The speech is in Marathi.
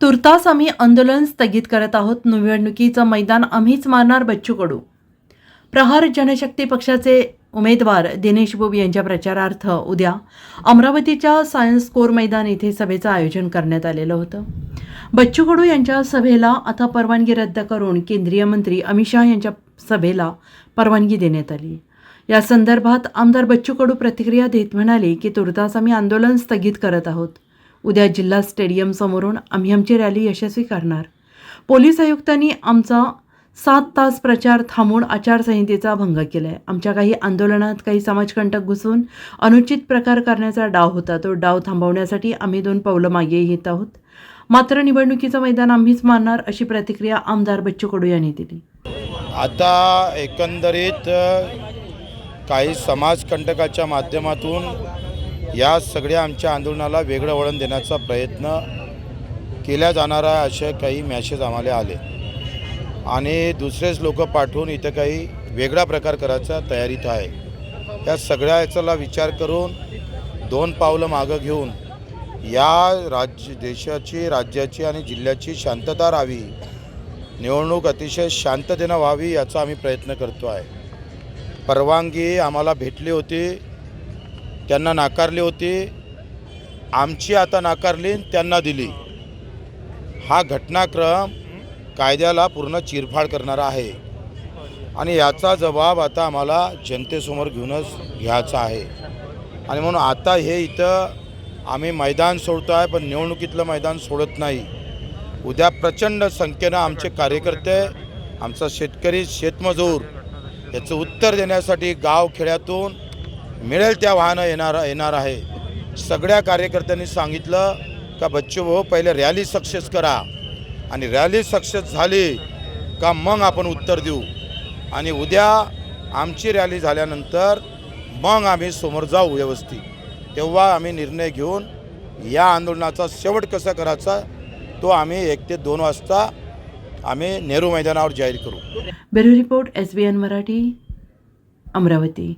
तुर्तास आम्ही आंदोलन स्थगित करत आहोत. निवडणुकीचं मैदान आम्हीच मारणार बच्चू कडू प्रहार जनशक्ती पक्षाचे उमेदवार दिनेश बुब यांच्या प्रचारार्थ उद्या अमरावतीच्या सायन्स कोर मैदान येथे सभेचं आयोजन करण्यात आलेलं होतं. बच्चू कडू यांच्या सभेला आता परवानगी रद्द करून केंद्रीय मंत्री अमित शहा यांच्या सभेला परवानगी देण्यात आली. या संदर्भात आमदार बच्चू कडू प्रतिक्रिया देत म्हणाले की तुर्तास आम्ही आंदोलन स्थगित करत आहोत. उद्या जिल्हा स्टेडियम समोरून आम्ही आमची रॅली यशस्वी करणार. पोलीस आयुक्तांनी आमचा सात तास प्रचार थांबून आचारसंहितेचा भंग केला आहे आमच्या काही आंदोलनात काही समाजकंटक घुसून अनुचित प्रकार करण्याचा डाव होता. तो डाव थांबवण्यासाठी आम्ही दोन पावलं मागे येत आहोत. मात्र निवडणुकीचं मैदान आम्हीच मानणार अशी प्रतिक्रिया आमदार बच्चू कडू यांनी दिली. आता एकंदरीत काही समाजकंटकाच्या माध्यमातून या सगळ्या आमच्या आंदोलनाला वेगळं वळण देण्याचा प्रयत्न केल्या जाणार आहे असे काही मॅसेज आम्हाला आले. आणि दुसरेच लोक पाठवून इथं काही वेगळा प्रकार करायचा तयारीत आहे. या सगळ्या याचाला विचार करून दोन पावलं मागं घेऊन या राज्य देशाची राज्याची आणि जिल्ह्याची शांतता राहावी निवडणूक अतिशय शांततेनं व्हावी याचा आम्ही प्रयत्न करतो आहे. परवानगी आम्हाला भेटली होती. त्यांना नाकारली होती. आमची आता नाकारली त्यांना दिली. हा घटनाक्रम कायद्याला पूर्ण चिरफाड करणारा आहे. आणि याचा जबाब आता आम्हाला जनतेसमोर घेऊनच घ्यायचा आहे. आणि म्हणून आता हे इथं आम्ही मैदान सोडतो आहे पण निवडणुकीतलं मैदान सोडत नाही. उद्या प्रचंड संख्येनं आमचे कार्यकर्ते आमचा शेतकरी शेतमजूर याचं उत्तर देण्यासाठी गाव खेड्यातून मिळेल त्या वाहनं येणार येणार आहे. सगळ्या कार्यकर्त्यांनी सांगितलं का बच्चू भाऊ पहिले रॅली सक्सेस करा. आणि रॅली सक्सेस झाली का मग आपण उत्तर देऊ. आणि उद्या आमची रॅली झाल्यानंतर मग आम्ही समोर जाऊ व्यवस्थित. तेव्हा आम्ही निर्णय घेऊन या आंदोलनाचा शेवट कसा करायचा तो आम्ही एक ते दोन वाजता आम्ही नेहरू मैदानावर जाहीर करू. Bureau report S B N Marathi Amravati.